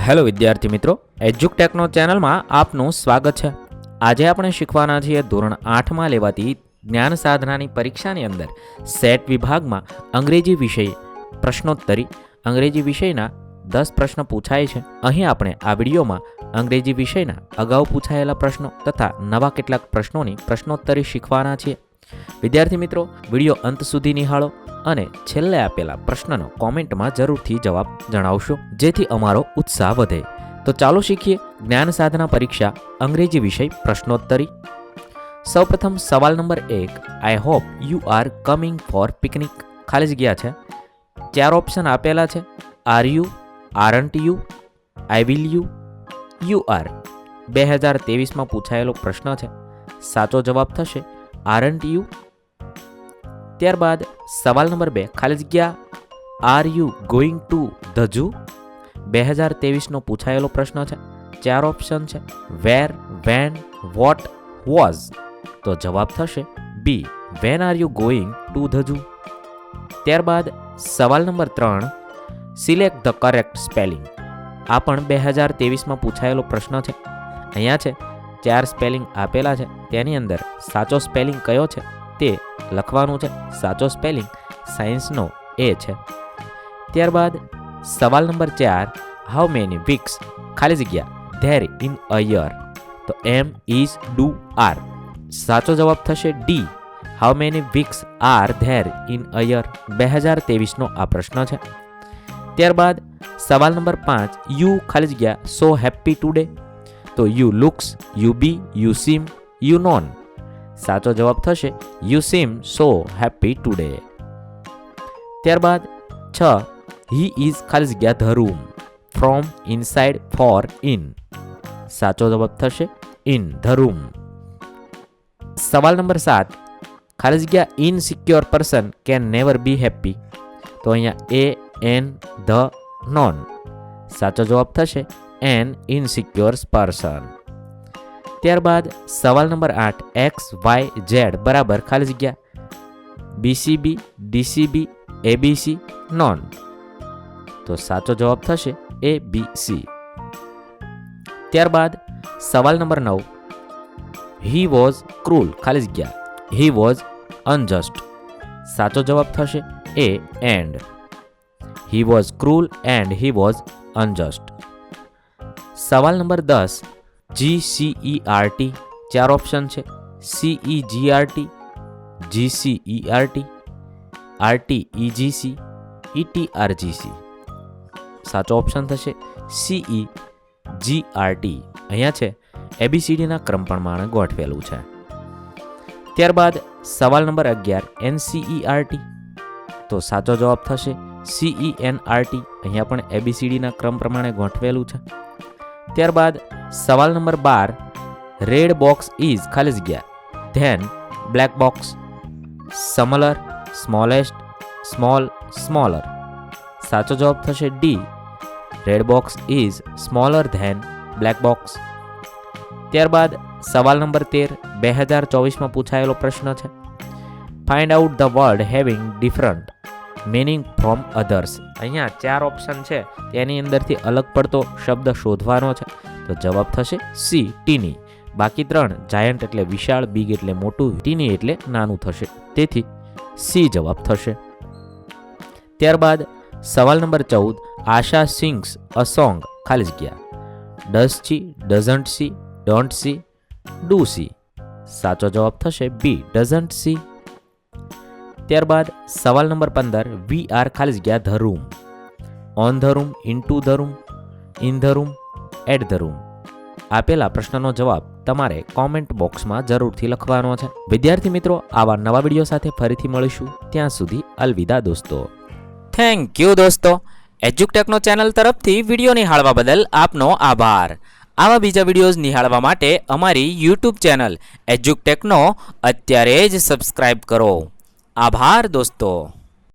Hello વિદ્યાર્થી મિત્રો એજ્યુકટેકનો ચેનલમાં આપનું સ્વાગત છે. આજે આપણે શીખવાના છીએ ધોરણ આઠમાં લેવાતી જ્ઞાન સાધનાની પરીક્ષાની અંદર સેટ વિભાગમાં અંગ્રેજી વિષય પ્રશ્નોત્તરી, અંગ્રેજી વિષયના દસ પ્રશ્ન પૂછાય છે. અહીં આપણે આ વિડીયોમાં અંગ્રેજી વિષયના અગાઉ પૂછાયેલા પ્રશ્નો તથા નવા કેટલાક પ્રશ્નોની પ્રશ્નોત્તરી શીખવાના છીએ. વિદ્યાર્થી મિત્રો, વીડિયો અંત સુધી નિહાળો. અને છેલ્લે આપેલા પ્રશ્નનો કોમેન્ટમાં જરૂરથી જવાબ જણાવશો, જેથી અમારો ઉત્સાહ વધે. તો ચાલો શીખીએ જ્ઞાન સાધના પરીક્ષા અંગ્રેજી વિષય પ્રશ્નોત્તરી. સૌપ્રથમ સવાલ નંબર એક I hope you are coming for picnic ખાલી જગ્યા છે? ચાર ઓપ્શન આપેલા છે. Are you aren't you I will you you are બે હજાર તેવીસમાં પૂછાયેલો પ્રશ્ન છે. સાચો જવાબ થશે આરન્ટ યુ ત્યારબાદ સવાલ નંબર બે, ખાલી જગ્યા are you going to the zoo બે હજાર તેવીસનો પૂછાયેલો પ્રશ્ન છે. ચાર ઓપ્શન છે. વેર વેન વોટ વોઝ તો જવાબ થશે B when are you going to the zoo ત્યારબાદ સવાલ નંબર ત્રણ સિલેક્ટ ધ કરેક્ટ સ્પેલિંગ આ પણ બે હજાર તેવીસમાં પૂછાયેલો પ્રશ્ન છે. અહીંયા છે, ચાર સ્પેલિંગ આપેલા છે. તેની અંદર સાચો સ્પેલિંગ કયો છે? તે લખવાનું છે. સાચો સ્પેલિંગ સાયન્સનો એ છે. ત્યારબાદ સવાલ નંબર ચાર હાઉ મેની વીક્સ ખાલી જગ્યા ધેર ઇન અ યર તો એમ ઇઝ ડુ આર સાચો જવાબ થશે D how many weeks are there in a year બે હજાર તેવીસનો આ પ્રશ્ન છે. ત્યારબાદ સવાલ નંબર પાંચ યુ ખાલી જગ્યા સો હેપી ટુડે તો you looks you be you seem you known સાચો જવાબ થશે. You seem so happy today ત્યારબાદ, છ હી ઇઝ ખાલી જગ્યા the room from inside for in સાચો જવાબ થશે ઇન ધ રૂમ સવાલ નંબર સાત, ખાલી જગ્યા insecure person can never be happy તો અહીંયા એ એન ધ નોન સાચો જવાબ થશે એન ઇનસિક્યોર પર્સન ત્યારબાદ સવાલ નંબર આઠ એક્સ વાય ઝેડ બરાબર, ખાલી જગ્યા. બીસીબી ડીસીબી એબીસી નોન તો સાચો જવાબ થશે એ બી સી ત્યારબાદ સવાલ નંબર નવ હી વોઝ ક્રૂલ ખાલી જગ્યા. હી વોઝ અનજસ્ટ સાચો જવાબ થશે A and he was cruel and he was unjust સવાલ નંબર દસ જી સીઈ આર ચાર ઓપ્શન છે. C E G R T G C E R T R T E G C E T R G C સાચો option થશે CE G R અહીંયા છે એબીસીડીના ક્રમ પ્રમાણે ગોઠવેલું છે. ત્યારબાદ સવાલ નંબર અગિયાર એનસીઈઆરટી તો સાચો જવાબ થશે સીઈ એન આરટી અહીંયા પણ એબીસીડીના ક્રમ પ્રમાણે ગોઠવેલું છે. ત્યારબાદ સવાલ નંબર બાર રેડ બોક્સ ઇઝ ખાલી જગ્યા. Than black box smaller smallest small smaller સાચો જવાબ થશે D red box is smaller than black box ત્યારબાદ, સવાલ નંબર તેર, બે હજાર ચોવીસમાં પૂછાયેલો પ્રશ્ન છે. Find out the word having different meaning from others અહીંયા ચાર ઓપ્શન છે. તેની અંદરથી અલગ પડતો શબ્દ શોધવાનો છે. તો જવાબ થશે સી, ટીની. બાકી ત્રણ, જાયન્ટ એટલે વિશાળ, બિગ એટલે મોટું, ટીની એટલે નાનું થશે. તેથી સી જવાબ થશે. ત્યારબાદ સવાલ નંબર ચૌદ, આશા સિંગ્સ અ સોંગ ખાલી જગ્યા. Does see, doesn't see, don't see, do see. સાચો જવાબ થશે બી, ડઝન્ટ સી. ત્યારબાદ સવાલ નંબર પંદર, વી આર ખાલી જગ્યા the room. On the room, into the room, in the room at the room આપેલા પ્રશ્નનો જવાબ તમારે કોમેન્ટ બોક્સમાં જરૂરથી લખવાનો છે. વિદ્યાર્થી મિત્રો, આવા નવા વીડિયો સાથે ફરીથી મળીશું. ત્યાં સુધી અલવિદા દોસ્તો. થેન્ક યુ દોસ્તો. એજ્યુકટેકનો ચેનલ તરફથી વીડિયો નિહાળવા બદલ આપનો આભાર. આવા બીજા વિડીયોઝ નિહાળવા માટે અમારી યુટ્યુબ ચેનલ એજ્યુકટેકનો અત્યારે જ સબસ્ક્રાઇબ કરો. આભાર દોસ્તો.